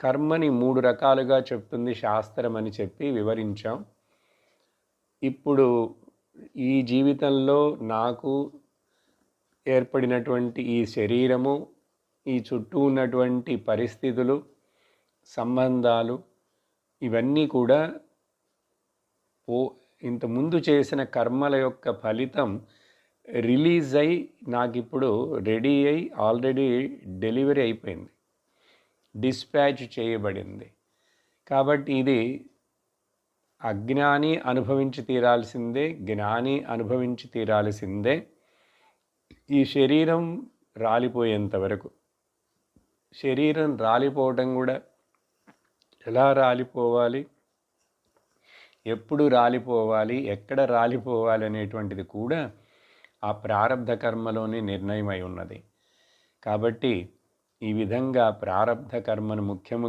కర్మని మూడు రకాలుగా చెప్తుంది శాస్త్రం అని చెప్పి వివరించాం. ఇప్పుడు ఈ జీవితంలో నాకు ఏర్పడినటువంటి ఈ శరీరము ఈ చుట్టూ ఉన్నటువంటి పరిస్థితులు సంబంధాలు ఇవన్నీ కూడా ఓ ఇంతకుముందు చేసిన కర్మల యొక్క ఫలితం రిలీజ్ అయి నాకు ఇప్పుడు రెడీ అయి ఆల్రెడీ డెలివరీ అయిపోయింది. డిస్పాచ్ చేయబడింది. కాబట్టి ఇది అజ్ఞాని అనుభవించి తీరాల్సిందే జ్ఞాని అనుభవించి తీరాల్సిందే. ఈ శరీరం రాలిపోయేంత వరకు. శరీరం రాలిపోవటం కూడా ఎలా రాలిపోవాలి? ఎప్పుడు రాలిపోవాలి? ఎక్కడ రాలిపోవాలి అనేటువంటిది కూడా ఆ ప్రారంధ కర్మలోనే నిర్ణయమై ఉన్నది. కాబట్టి ఈ విధంగా ప్రారంధ కర్మను ముఖ్యము